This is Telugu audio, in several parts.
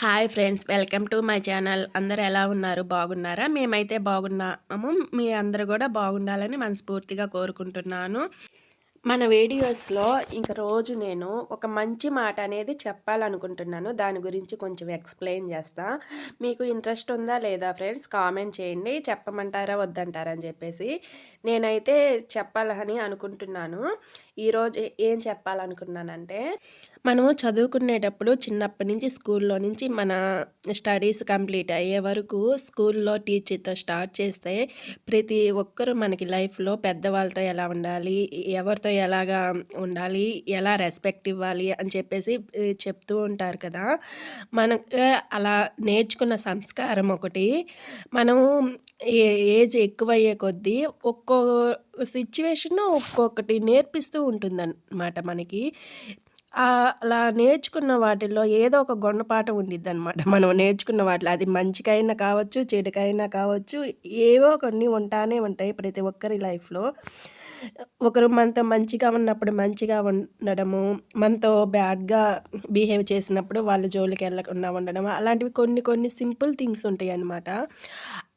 Hi friends welcome to my channel. అందరు ఎలా ఉన్నారు? బాగున్నారా? మేమైతే బాగున్నాము. మీ అందరు కూడా బాగుండాలని మనస్ఫూర్తిగా కోరుకుంటున్నాను. మన వీడియోస్లో ఇంక రోజు నేను ఒక మంచి మాట అనేది చెప్పాలనుకుంటున్నాను. దాని గురించి కొంచెం ఎక్స్ప్లెయిన్ చేస్తా. మీకు ఇంట్రెస్ట్ ఉందా లేదా ఫ్రెండ్స్? కామెంట్ చేయండి. చెప్పమంటారా? వద్దంటారా? అని చెప్పేసి నేనైతే చెప్పాలని అనుకుంటున్నాను. ఈరోజు ఏం చెప్పాలనుకున్నానంటే మనము చదువుకునేటప్పుడు చిన్నప్పటి నుంచి స్కూల్లో నుంచి మన స్టడీస్ కంప్లీట్ అయ్యే వరకు స్కూల్లో టీచర్తో స్టార్ట్ చేస్తే ప్రతి ఒక్కరు మనకి లైఫ్లో పెద్దవాళ్ళతో ఎలా ఉండాలి ఎవరితో ఎలాగా ఉండాలి ఎలా రెస్పెక్ట్ ఇవ్వాలి అని చెప్పేసి చెప్తూ ఉంటారు కదా. మన అలా నేర్చుకున్న సంస్కారం ఒకటి మనము ఏజ్ ఎక్కువయ్యే కొద్దీ ఒక్కో సిచ్యువేషన్ ఒక్కొక్కటి నేర్పిస్తూ ఉంటుందన్నమాట మనకి అలా నేర్చుకున్న వాటిల్లో ఏదో ఒక గొండపాట ఉండిద్ది అనమాట మనం నేర్చుకున్న వాటిలో అది మంచికైనా కావచ్చు, చెడుకైనా కావచ్చు, ఏవో కొన్ని ఉంటానే ఉంటాయి ప్రతి ఒక్కరి లైఫ్‌లో. ఒకరు మనతో మంచిగా ఉన్నప్పుడు మంచిగా ఉండడము, మనతో బ్యాడ్‌గా బిహేవ్ చేసినప్పుడు వాళ్ళ జోలికి వెళ్ళకుండా ఉండడం. అలాంటివి కొన్ని కొన్ని సింపుల్ థింగ్స్ ఉంటాయి అన్నమాట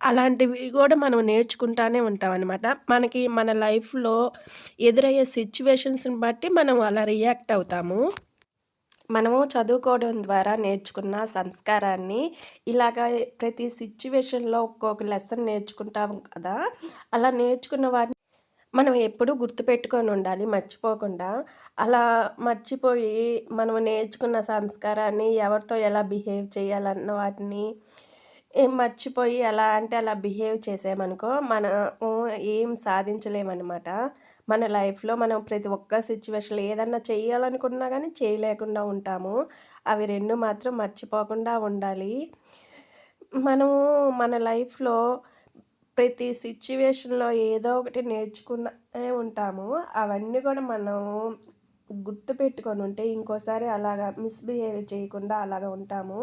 అలాంటివి కూడా మనం నేర్చుకుంటానే ఉంటామన్నమాట. మనకి మన లైఫ్‌లో ఎదురయ్యే సిచ్యువేషన్స్‌ని బట్టి మనం అలా రియాక్ట్ అవుతాము. మనము చదువుకోవడం ద్వారా నేర్చుకున్న సంస్కారాన్ని ఇలాగ ప్రతి సిచ్యువేషన్‌లో ఒక్కొక్క లెసన్ నేర్చుకుంటాం కదా! అలా నేర్చుకున్న వాటిని మనం ఎప్పుడూ గుర్తుపెట్టుకొని ఉండాలి మర్చిపోకుండా. అలా మర్చిపోయి మనం నేర్చుకున్న సంస్కారాన్ని ఎవరితో ఎలా బిహేవ్ చేయాలన్న వాటిని మర్చిపోయి ఎలా అంటే అలా బిహేవ్ చేసామనుకో మన ఏం సాధించలేమనమాట. మన లైఫ్‌లో మనం ప్రతి ఒక్క సిచ్యువేషన్‌లో ఏదన్నా చేయాలనుకున్నా కానీ చేయలేకుండా ఉంటాము. అవి రెండు మాత్రం మర్చిపోకుండా ఉండాలి. మనము మన లైఫ్‌లో ప్రతి సిచ్యువేషన్‌లో ఏదో ఒకటి నేర్చుకునే ఉంటాము. అవన్నీ కూడా మనం గుర్తుపెట్టుకొని ఉంటే ఇంకోసారి అలాగా మిస్‌బిహేవ్ చేయకుండా అలాగా ఉంటాము.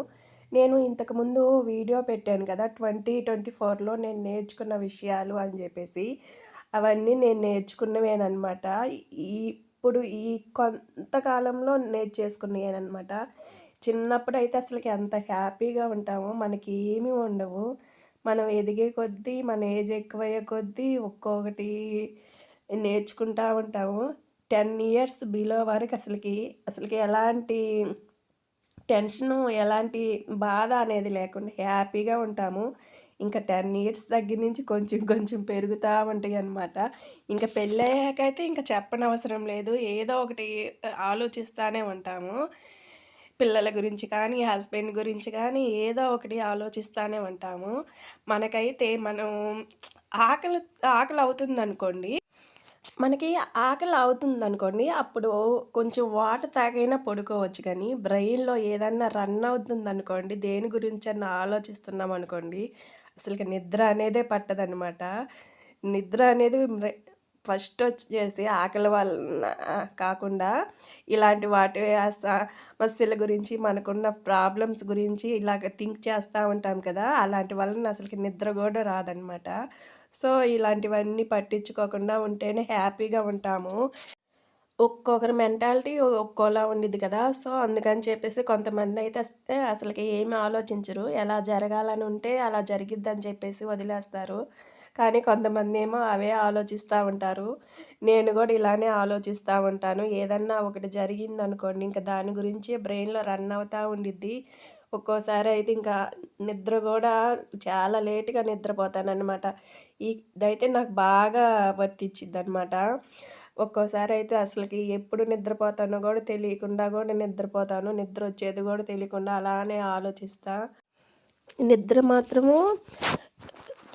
నేను ఇంతకుముందు వీడియో పెట్టాను కదా! 2024లో నేను నేర్చుకున్న విషయాలు అని చెప్పేసి. అవన్నీ నేను నేర్చుకున్నవేననమాట. ఇప్పుడు ఈ కొంతకాలంలో చిన్నప్పుడు అయితే అసలుకి ఎంత హ్యాపీగా ఉంటామో మనకి ఏమీ ఉండవు. మనం ఎదిగే కొద్దీ మన ఏజ్ ఎక్కువయ్యే కొద్దీ ఒక్కొక్కటి నేర్చుకుంటా ఉంటాము. 10 ఇయర్స్ బిలో వరకు అసలకి, అసలుకి ఎలాంటి టెన్షను, ఎలాంటి బాధ అనేది లేకుండా హ్యాపీగా ఉంటాము. ఇంకా 10 ఇయర్స్ దగ్గర నుంచి కొంచెం కొంచెం పెరుగుతూ ఉంటాయి అనమాట ఇంకా పెళ్ళయ్యాకైతే ఇంకా చెప్పనవసరం లేదు. ఏదో ఒకటి ఆలోచిస్తూనే ఉంటాము. పిల్లల గురించి కానీ, హస్బెండ్ గురించి కానీ ఏదో ఒకటి ఆలోచిస్తూనే ఉంటాము. మనకైతే మనం ఆకలి ఆకలి అవుతుంది అనుకోండి మనకి ఆకలి అవుతుంది అనుకోండి అప్పుడు కొంచెం వాటర్ తాగైనా పడుకోవచ్చు కానీ బ్రెయిన్‌లో ఏదన్నా రన్ అవుతుందనుకోండి దేని గురించి అన్న ఆలోచిస్తున్నాం అనుకోండి అసలుకి నిద్ర అనేదే పట్టదనమాట. నిద్ర అనేది ఫస్ట్ వచ్చేసి ఆకలి వలన కాకుండా ఇలాంటి వాటి సమస్యల గురించి మనకున్న ప్రాబ్లమ్స్ గురించి ఇలాగ థింక్ చేస్తూ ఉంటాం కదా! అలాంటి వలన అసలుకి నిద్ర కూడా రాదనమాట. సో, ఇలాంటివన్నీ పట్టించుకోకుండా ఉంటేనే హ్యాపీగా ఉంటాము. ఒక్కొక్కరి మెంటాలిటీ ఒక్కోలా ఉండిద్ది కదా! సో, అందుకని చెప్పేసి కొంతమంది అయితే అసలుకి ఏమి ఆలోచించరు. ఎలా జరగాలని ఉంటే అలా జరిగిద్దని చెప్పేసి వదిలేస్తారు. కానీ కొంతమందేమో అవే ఆలోచిస్తూ ఉంటారు. నేను కూడా ఇలానే ఆలోచిస్తూ ఉంటాను. ఏదన్నా ఒకటి జరిగింది అనుకోండి ఇంకా దాని గురించి బ్రెయిన్‌లో రన్ అవుతూ ఉండిద్ది. ఒక్కోసారి అయితే ఇంకా నిద్ర కూడా చాలా లేటుగా నిద్రపోతాననమాట. ఇదైతే నాకు బాగా వర్తించింది అనమాట ఒక్కోసారి అయితే అసలుకి ఎప్పుడు నిద్రపోతానో కూడా తెలియకుండా కూడా నిద్రపోతాను. నిద్ర వచ్చేది కూడా తెలియకుండా అలానే ఆలోచిస్తా. నిద్ర మాత్రము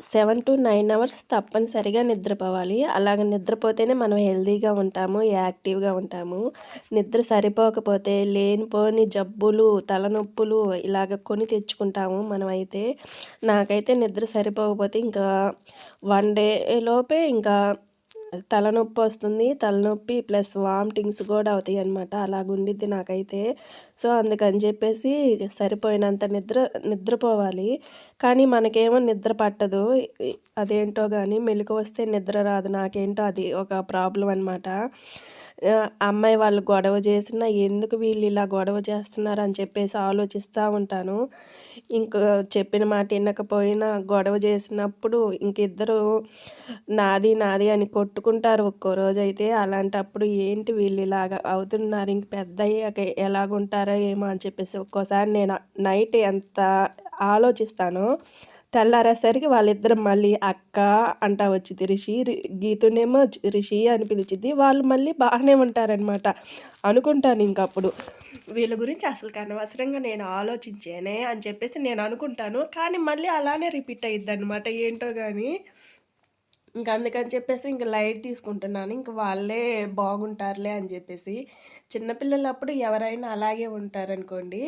7-9 అవర్స్ తప్పనిసరిగా నిద్రపోవాలి. అలాగ నిద్రపోతేనే మనం హెల్తీగా ఉంటాము. యాక్టివ్‌గా ఉంటాము. నిద్ర సరిపోకపోతే లేనిపోని జబ్బులు, తలనొప్పులు ఇలాగ కొని తెచ్చుకుంటాము మనమైతే. నాకైతే నిద్ర సరిపోకపోతే ఇంకా వన్ డే లోపే ఇంకా తలనొప్పి వస్తుంది. తలనొప్పి ప్లస్ వామిటింగ్స్ కూడా అవుతాయి అనమాట అలాగుండిద్ది నాకైతే. సో, అందుకని చెప్పేసి సరిపోయినంత నిద్ర నిద్రపోవాలి. కానీ మనకేమో నిద్ర పట్టదు. అదేంటో కానీ మెలకు వస్తే నిద్ర రాదు. నాకేంటో అది ఒక ప్రాబ్లం అనమాట. అమ్మాయి వాళ్ళు గొడవ చేసినా ఎందుకు వీళ్ళు ఇలా గొడవ చేస్తున్నారు అని చెప్పేసి ఆలోచిస్తూ ఉంటాను. ఇంక చెప్పిన మాట వినకపోయినా గొడవ చేసినప్పుడు ఇంక ఇద్దరు నాది, నాది అని కొట్టుకుంటారు ఒక్కో రోజైతే. అలాంటప్పుడు ఏంటి వీళ్ళు ఇలాగ అవుతున్నారు ఇంక పెద్దయ్యాక ఎలాగుంటారో ఏమో అని చెప్పేసి ఒక్కోసారి నేను నైట్ ఎంత ఆలోచిస్తానో తెల్లారేసరికి వాళ్ళిద్దరు మళ్ళీ అక్క అంటా వచ్చిద్ది రిషి. రి గీతునేమో రిషి అని పిలిచింది వాళ్ళు మళ్ళీ బాగానే ఉంటారనమాట. అనుకుంటాను ఇంకప్పుడు. వీళ్ళ గురించి అసలు అనవసరంగా నేను ఆలోచించేనే అని చెప్పేసి నేను అనుకుంటాను. కానీ మళ్ళీ అలానే రిపీట్ అయ్యిద్దనమాట ఏంటో కానీ ఇంక అందుకని చెప్పేసి ఇంక లైట్ తీసుకుంటున్నాను. ఇంక వాళ్ళే బాగుంటారులే అని చెప్పేసి. చిన్నపిల్లలప్పుడు ఎవరైనా అలాగే ఉంటారనుకోండి.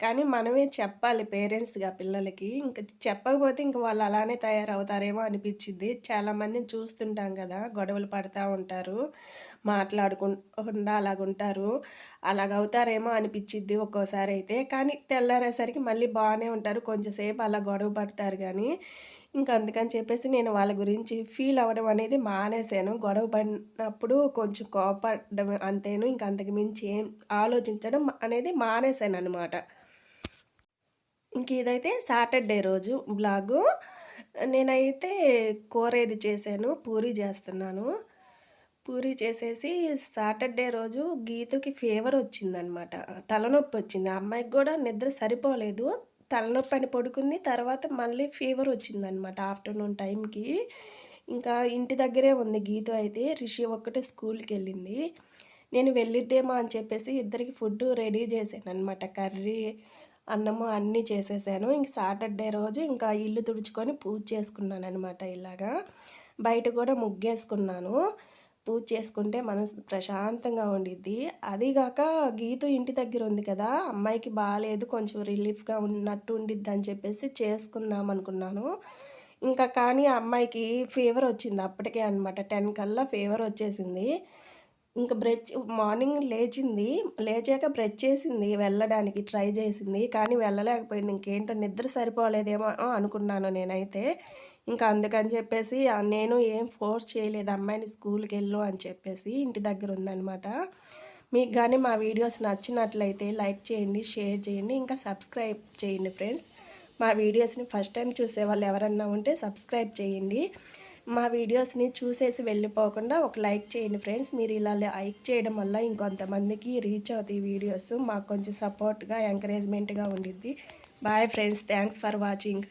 కానీ మనమే చెప్పాలి పేరెంట్స్‌గా పిల్లలకి. ఇంక చెప్పకపోతే ఇంక వాళ్ళు అలానే తయారవుతారేమో అనిపిచ్చిద్ది. చాలామందిని చూస్తుంటాం కదా! గొడవలు పడుతూ ఉంటారు. మాట్లాడుకుండా అలాగుంటారు. అలాగవుతారేమో అనిపిచ్చిద్ది ఒక్కోసారయితే. కానీ తెల్లారేసరికి మళ్ళీ బాగానే ఉంటారు. కొంచెంసేపు అలా గొడవ పడతారు కానీ ఇంకా అందుకని చెప్పేసి నేను వాళ్ళ గురించి ఫీల్ అవ్వడం అనేది మానేశాను. గొడవ పడినప్పుడు కొంచెం కోపడడం అంతేను. ఇంకా అంతకు మించి ఏం ఆలోచించడం అనేది మానేశాననమాట. ఇంక ఇదైతే సాటర్‌డే రోజు బ్లాగు నేనైతే కూర ఇది చేశాను. పూరి చేస్తున్నాను. పూరి చేసేసి సాటర్‌డే రోజు గీతకి ఫీవర్ వచ్చిందనమాట. తలనొప్పొచ్చింది. ఆ అమ్మాయికి కూడా నిద్ర సరిపోలేదు. తలనొప్పి అని పడుకుంది. తర్వాత మళ్ళీ ఫీవర్ వచ్చిందనమాట ఆఫ్టర్‌నూన్ టైంకి. ఇంకా ఇంటి దగ్గరే ఉంది గీత అయితే. రిషి ఒక్కటే స్కూల్కి వెళ్ళింది నేను వెళ్ళిద్దేమో అని చెప్పేసి ఇద్దరికి ఫుడ్ రెడీ చేశాననమాట. కర్రీ, అన్నము అన్నీ చేసేసాను. ఇంక సాటర్‌డే రోజు ఇంకా ఇల్లు తుడుచుకొని పూజ చేసుకున్నాను అనమాట ఇలాగా. బయట కూడా ముగ్గేసుకున్నాను. పూజ చేసుకుంటే మనసు ప్రశాంతంగా ఉండిద్ది. అదిగాక గీతు ఇంటి దగ్గర ఉంది కదా! అమ్మాయికి బాగాలేదు కొంచెం రిలీఫ్‌గా ఉన్నట్టు అని చెప్పేసి చేసుకుందాం అనుకున్నాను. ఇంకా కానీ ఆ అమ్మాయికి ఫీవర్ వచ్చింది అప్పటికే అనమాట. 10 కల్లా ఫీవర్ వచ్చేసింది. ఇంకా బ్రష్ మార్నింగ్ లేచింది. లేచాక బ్రష్ చేసింది వెళ్ళడానికి ట్రై చేసింది. కానీ వెళ్ళలేకపోయింది. ఇంకేంటో నిద్ర సరిపోలేదేమో అనుకున్నాను నేనైతే. ఇంకా అందుకని చెప్పేసి నేను ఏం ఫోర్స్ చేయలేదు అమ్మాయిని స్కూల్కి వెళ్ళు అని చెప్పేసి. ఇంటి దగ్గర ఉందనమాట. మీకు కానీ మా వీడియోస్ నచ్చినట్లయితే లైక్ చేయండి, షేర్ చేయండి, ఇంకా సబ్స్క్రైబ్ చేయండి ఫ్రెండ్స్. మా వీడియోస్‌ని ఫస్ట్ టైం చూసేవాళ్ళు ఎవరన్నా ఉంటే సబ్స్క్రైబ్ చేయండి. మా వీడియోస్‌ని చూసేసి వెళ్ళిపోకుండా ఒక లైక్ చేయండి ఫ్రెండ్స్. మీరు ఇలా లైక్ చేయడం వల్ల ఇంకొంతమందికి రీచ్ అవుతాయి వీడియోస్. మాకు కొంచెం సపోర్ట్‌గా, ఎంకరేజ్‌మెంట్‌గా ఉండిద్ది. Bye friends. Thanks for watching.